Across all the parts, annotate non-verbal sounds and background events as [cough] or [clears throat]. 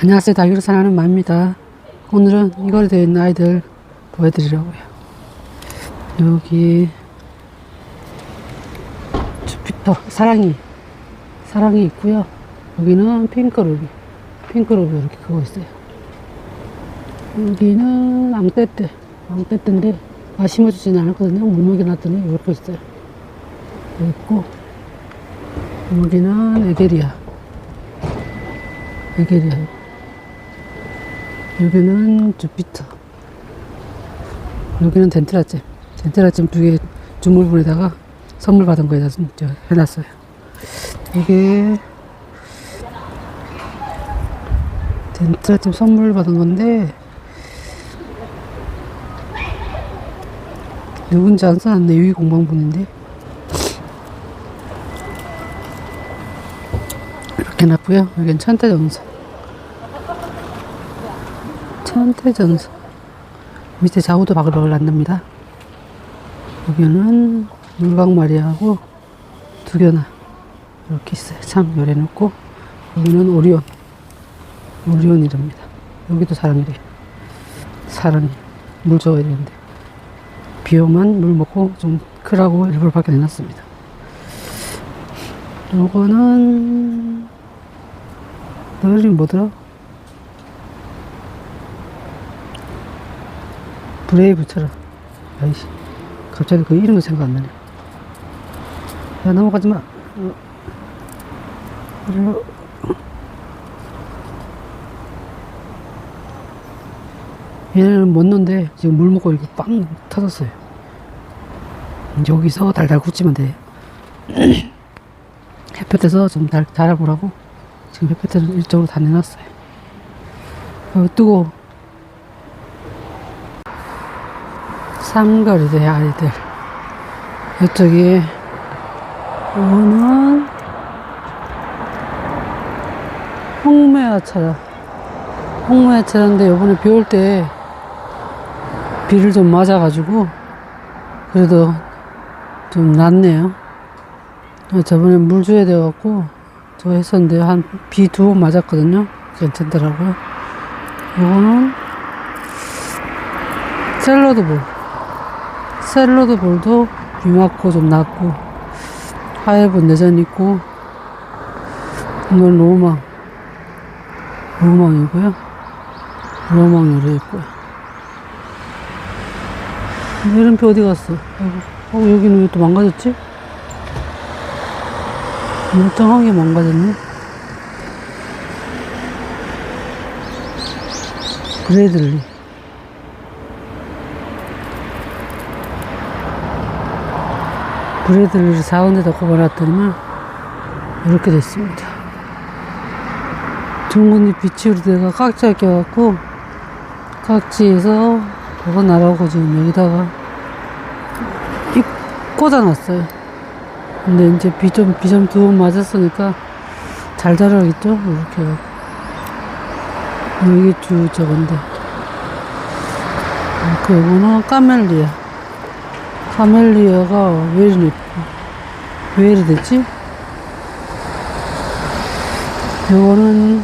안녕하세요. 달기로 사랑하는 마입니다. 오늘은 이 거리에 되어 있는 아이들 보여드리려고요. 여기 주피터 사랑이 사랑이 있고요. 여기는 핑크루비 핑크루비 이렇게 크고 있어요. 여기는 앙떼떼 앙떼떼인데 아 심어주지는 않았거든요. 물 먹여놨더니 이렇게 있어요. 여기 있고 여기는 에게리아 에게리아 여기는 주피터. 여기는 덴트라잼 덴트라잼 두 개 주물분에다가 선물 받은 거에다 해놨어요. 이게 덴트라잼 선물 받은 건데 누군지 안 써놨네 유기 공방분인데? 이렇게 놨고요. 여기는 천태전서 천태전서 밑에 좌우도 바글바글 난답니다. 여기는 물광마리하고 두 개나 이렇게 있어요. 참 열해놓고. 여기는 오리온. 오리온 이랍니다. 여기도 사랑이래. 사랑이 물 줘야 되는데. 비오만 물 먹고 좀 크라고 일부러 밖에 내놨습니다. 요거는 너 이름이 뭐더라? 브레이브처럼. 아이씨 갑자기 그 이름이 생각 안 나네. 야 넘어가지 마. 어. 일로. 얘는 못 논데 지금 물 먹고 이렇게 빵 터졌어요. 여기서 달달 굳히면 돼. [clears throat] 햇볕에서 좀 달, 달아보라고. 지금 햇볕에는 일적으로 다 내놨어요. 어, 뜨거워 삼거리대 아이들. 이쪽이 이거는 홍매화차라 홍매화차인데 요번에 비 올 때 비를 좀 맞아가지고 그래도 좀 낫네요. 어, 저번에 물 줘야 돼갖고 저 했었는데 한 비 두 번 맞았거든요. 괜찮더라고요. 이거는 샐러드 볼 샐러드 볼도 비 맞고 좀 낫고 하얘본 내전 있고 이건 로망 로망이고요. 로망 요래 있고요. 이름표 어디 갔어? 어, 여기는 왜 또 망가졌지? 멀쩡하게 망가졌네. 브레들리 브레들리를 4원에다 꼽아놨더니만 이렇게 됐습니다. 둥근잎 비치우리 대가 깍지가 껴갖고 깍지에서 뭐가 나라고 지금 여기다가 이 꽂아놨어요. 근데 이제 비 좀, 비좀두번 맞았으니까 잘 자라겠죠? 이렇게. 여기 주 저건데. 그 요거는 까멜리아. 카멜리아가 왜 이리? 왜 이리 됐지? 요거는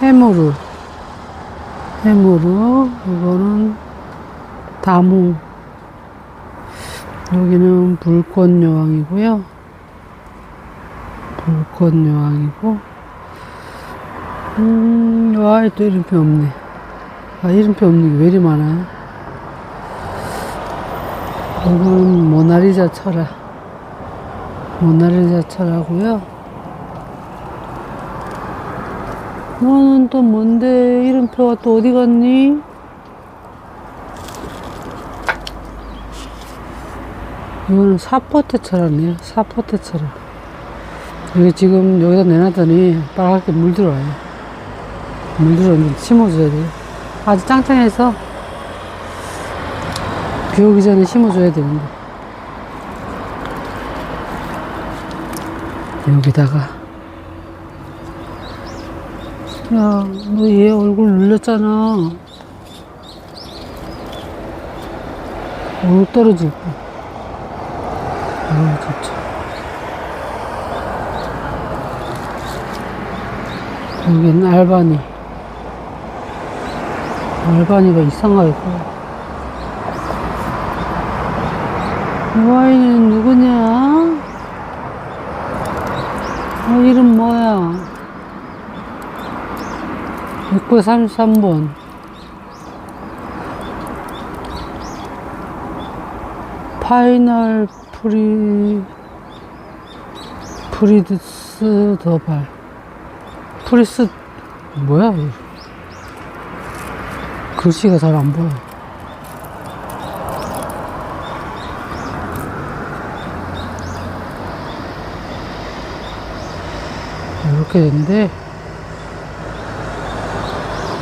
해무르. 해무르. 이거는 다무. 여기는 불꽃 여왕이고요. 불꽃 여왕이고. 음, 요 아이 또 이름표 없네. 아, 이름표 없는 게 왜 이리 많아요? 이건 모나리자 철화. 모나리자 철화고요. 너는 또 뭔데 이름표가 또 어디 갔니? 이거는 사포테 철화네요. 사포테 철화. 여기 지금 여기다 내놨더니 빨갛게 물 들어와요. 물 들어오면 심어줘야 돼요. 아주 짱짱해서 비 오기 전에 심어줘야 되는데. 여기다가. 야 너 얘 얼굴 눌렸잖아. 얼굴 떨어질 거 아유 진짜. 여기는 알바니. 알바니가 이상하게 커. 이 아이는 누구냐? 어, 이름 뭐야? 633번. 파이널 프리, 프리드스 더발. 프리스, 뭐야? 글씨가 잘 안 보여. 이렇게 됐는데,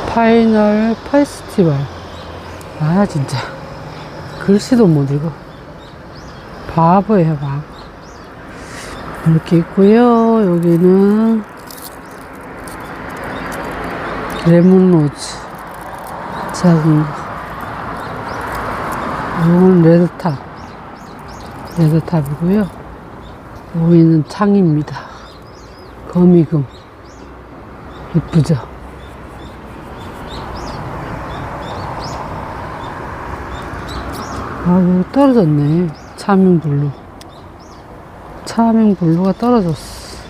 파이널 페스티벌. 아, 진짜. 글씨도 못 읽어. 바보예요, 바보. 이렇게 있고요. 여기는 레몬로즈. 작은 거. 이건 레드탑. 레드탑이고요. 여기는 창입니다. 거미금. 이쁘죠? 아, 여기 떨어졌네. 차명블루. 차명블루가 떨어졌어.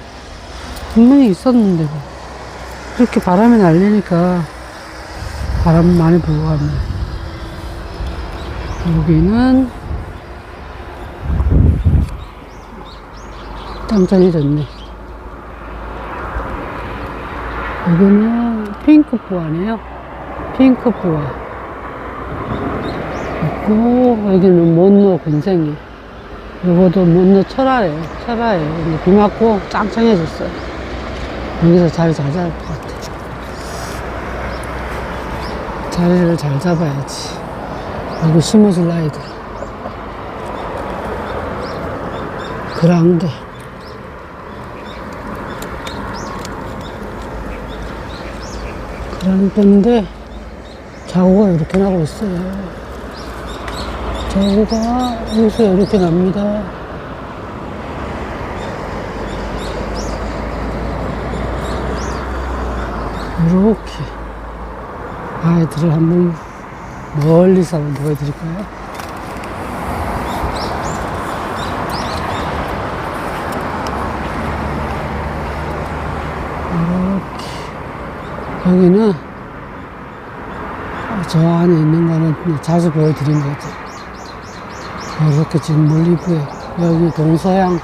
분명히 있었는데, 뭐. 이렇게 바람이 날리니까 바람 많이 불고 갔네. 여기는 짱짱해졌네. 여기는 핑크 부화네요. 핑크 부화. 있고, 여기는 못노 군생이. 요거도 못노 철화예요. 철화예요. 근데 비 맞고 짱짱해졌어요. 여기서 자리 잘 잡을 것 같아. 자리를 잘 잡아야지. 이거 심어줄 아이들. 그랑데. 그랑데인데, 자고가 이렇게 나고 있어요. 자고가 여기서 이렇게 납니다. 이렇게. 아이들을 한번 멀리서 한번 보여드릴까요? 이렇게 여기는 저 안에 있는 거는 자주 보여드린 거죠. 이렇게 지금 멀리 보여. 여기 동서양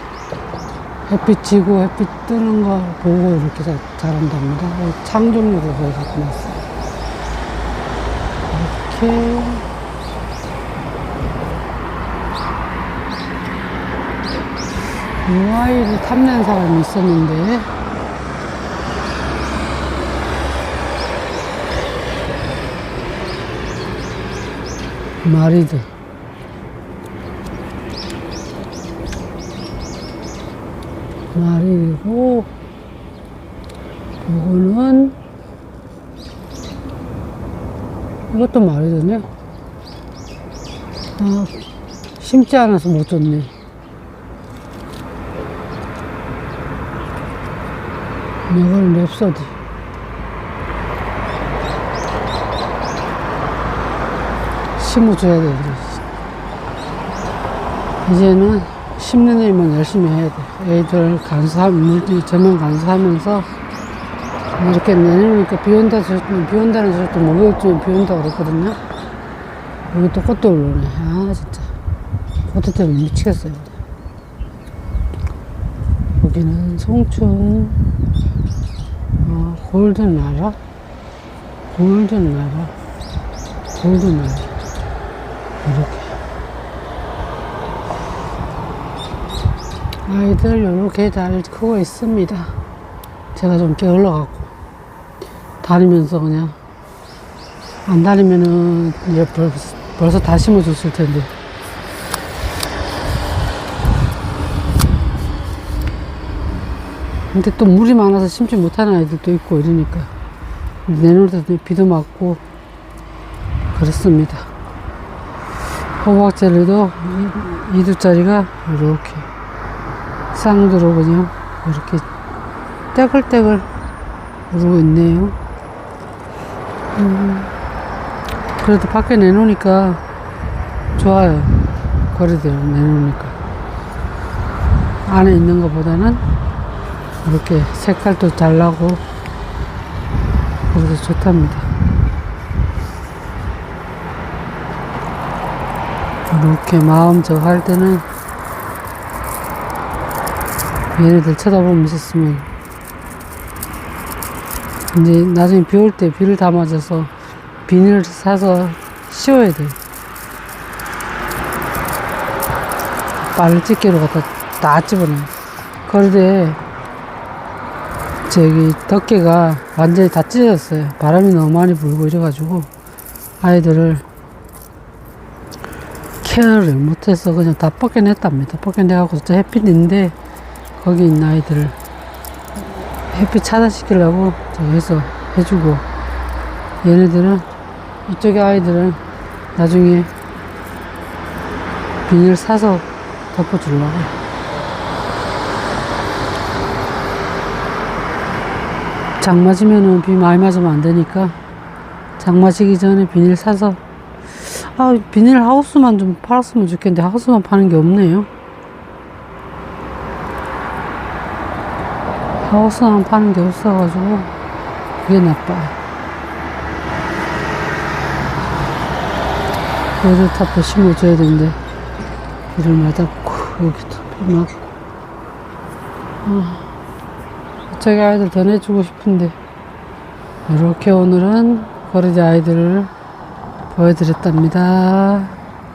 햇빛 지고 햇빛 뜨는 거 보고 이렇게 자, 자란답니다. 창종류도 보여서 났어요. 이렇게 이 아이를 탐낸 사람이 있었는데 마리드 마리고 이거는 이것도 마리드네 아 심지 않아서 못 줬네. 이건 랩소디 심어줘야 돼 이제. 이제는 심는 일만 열심히 해야 돼. 애들 간수하면 물 저만 간수하면서 이렇게 내놓으니까 비 온다 비 온다는 소리도 목요일쯤에 비 온다고 그랬거든요. 여기 또 꽃도 올라오네. 아 진짜. 꽃도 때문에 미치겠어요. 여기는 송춘 어, 골든 나라 골든 나라 골든 나라 이렇게. 아이들 이렇게 잘 크고 있습니다. 제가 좀 게을러 갖고 다니면서 그냥 안 다니면은 이제 벌써, 벌써 다 심어줬을 텐데. 근데 또 물이 많아서 심지 못하는 아이들도 있고 이러니까. 내놓을 때도 비도 맞고 그렇습니다 호박젤리도 2두짜리가 이렇게 쌍두로 그냥 이렇게 떼글떼글 오르고 있네요 음, 그래도 밖에 내놓으니까 좋아요. 거리대로 내놓으니까. 안에 있는 것보다는 이렇게 색깔도 잘 나고 그래서 좋답니다. 이렇게 마음 저 할 때는 얘네들 쳐다보면서 있으면 이제 나중에 비 올 때 비를 다 맞아서 비닐을 사서 씌워야 돼요. 빨래 집게로 갖다 다 집어넣어요. 그런데 저기 덮개가 완전히 다 찢어졌어요. 바람이 너무 많이 불고 이래가지고 아이들을 케어를 못해서 그냥 다 벗겨냈답니다. 벗겨내갖고 저 햇빛 있는데 거기 있는 아이들을 햇빛 차단시키려고 저기서 해주고 얘네들은 이쪽에 아이들은 나중에 비닐 사서 덮어주려고 장 맞으면은 비 많이 맞으면 안 되니까 장 맞기 전에 비닐 사서 아 비닐 하우스만 좀 팔았으면 좋겠는데 하우스만 파는 게 없네요. 하우스만 파는 게 없어가지고 그게 나빠요 얘를 다 심어줘야 되는데 비를 맞았고 여기도 비 맞고. 아, 저기 아이들 더 내주고 싶은데. 이렇게 오늘은 거리대 아이들을 보여드렸답니다.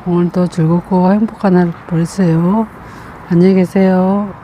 오늘도 즐겁고 행복한 하루 보내세요. 안녕히 계세요